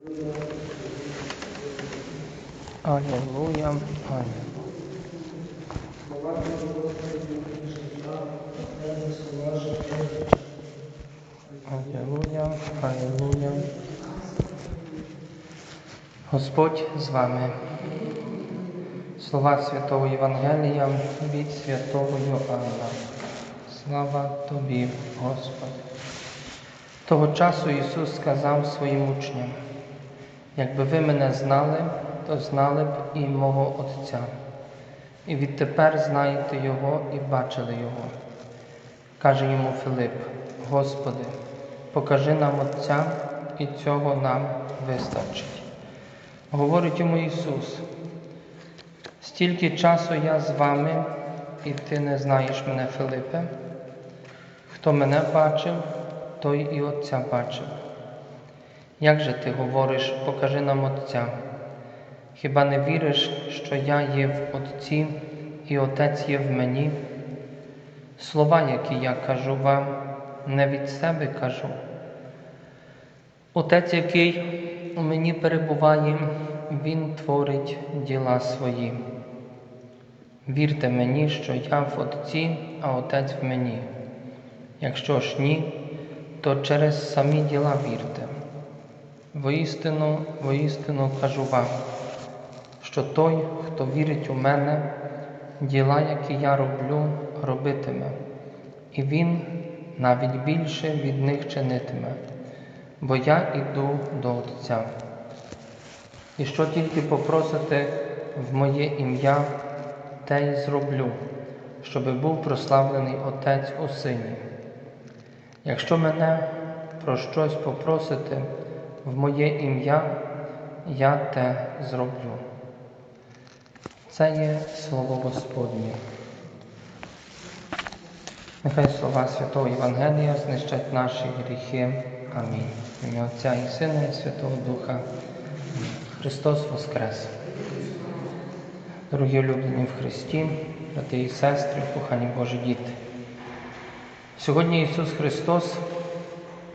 Алілуя, Алілуя. Алілуя, Алілуя. Господь з вами. Слова Святого Євангелія від Святого Йоанна. Слава тобі, Господи. Того часу Ісус сказав своїм учням, якби ви мене знали, то знали б і мого Отця. І відтепер знаєте Його і бачили Його. Каже йому Филип, Господи, покажи нам Отця, і цього нам вистачить. Говорить йому Ісус, стільки часу я з вами, і ти не знаєш мене, Филипе. Хто мене бачив, той і Отця бачив. Як же ти говориш, покажи нам Отця? Хіба не віриш, що я є в Отці і Отець є в мені? Слова, які я кажу вам, не від себе кажу. Отець, який у мені перебуває, Він творить діла свої. Вірте мені, що я в Отці, а Отець в мені. Якщо ж ні, то через самі діла вірте. Воістину, воістину кажу вам, що той, хто вірить у мене, діла, які я роблю, робитиме, і він навіть більше від них чинитиме, бо я іду до Отця. І що тільки попросите в моє ім'я, те й зроблю, щоби був прославлений Отець у Сині. Якщо мене про щось попросите в моє ім'я, я те зроблю. Це є слово Господнє. Нехай слова Святого Євангелія знищать наші гріхи. Амінь. Ім'я Отця і Сина, і Святого Духа. Христос Воскрес. Дорогі улюблені в Христі, брати і сестри, кохані Божі діти. Сьогодні Ісус Христос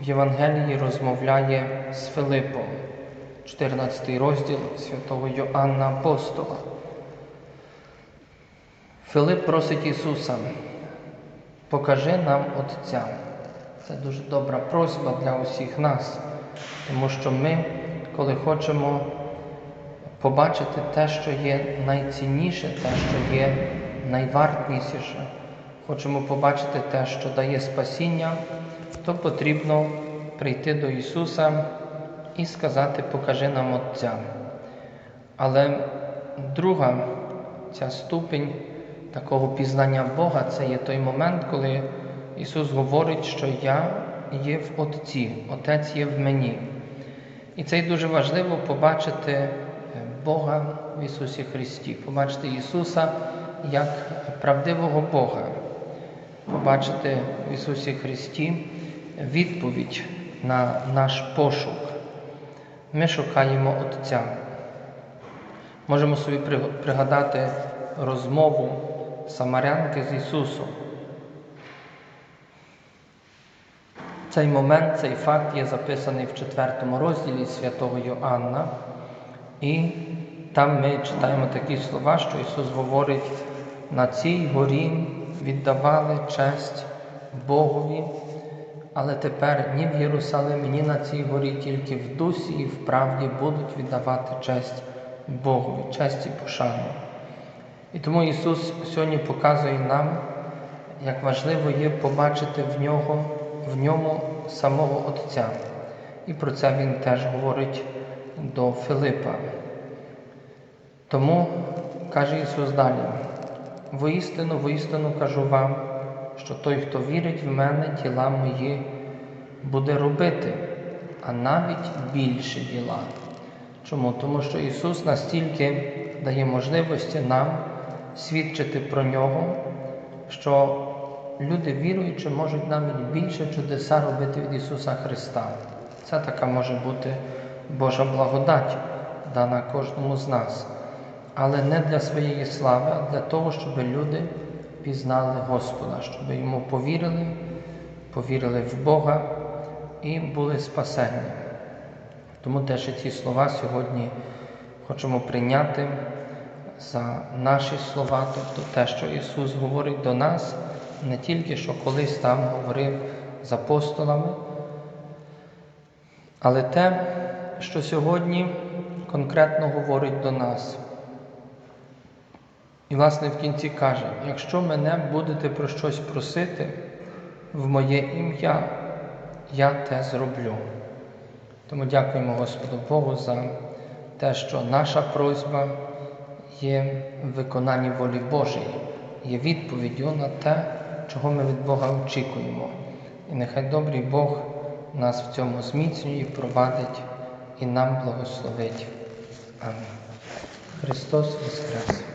Євангелії розмовляє з Филипом, 14 розділ святого Йоанна Апостола. Филип просить Ісуса, покажи нам Отця. Це дуже добра просьба для усіх нас, тому що ми, коли хочемо побачити те, що є найцінніше, те, що є найвартніше, хочемо побачити те, що дає спасіння, то потрібно прийти до Ісуса і сказати, покажи нам Отця. Але друга ця ступінь такого пізнання Бога це є той момент, коли Ісус говорить, що Я є в Отці, Отець є в мені. І це дуже важливо побачити Бога в Ісусі Христі, побачити Ісуса як правдивого Бога, побачити в Ісусі Христі відповідь на наш пошук. Ми шукаємо Отця. Можемо собі пригадати розмову Самарянки з Ісусом. Цей момент, цей факт є записаний в четвертому розділі святого Йоанна, і там ми читаємо такі слова, що Ісус говорить, на цій горі віддавали честь Богові, але тепер ні в Єрусалимі, ні на цій горі, тільки в дусі і в правді будуть віддавати честь Богові, честь і пошану. І тому Ісус сьогодні показує нам, як важливо є побачити в нього, в ньому самого Отця. І про це Він теж говорить до Филипа. Тому каже Ісус далі, воістину, воістину кажу вам, що той, хто вірить в мене, діла мої буде робити, а навіть більше діла. Чому? Тому що Ісус настільки дає можливості нам свідчити про Нього, що люди, віруючи, можуть навіть більше чудеса робити від Ісуса Христа. Це така може бути Божа благодать, дана кожному з нас. Але не для своєї слави, а для того, щоб люди пізнали Господа, щоб йому повірили, повірили в Бога і були спасені. Тому теж ці слова сьогодні хочемо прийняти за наші слова, тобто те, що Ісус говорить до нас, не тільки що колись там говорив з апостолами, але те, що сьогодні конкретно говорить до нас. І, власне, в кінці каже: якщо мене будете про щось просити в моє ім'я, я те зроблю. Тому дякуємо Господу Богу за те, що наша просьба є в виконанні волі Божої, є відповіддю на те, чого ми від Бога очікуємо. І нехай добрий Бог нас в цьому зміцнює, провадить і нам благословить. Амінь. Христос Воскрес!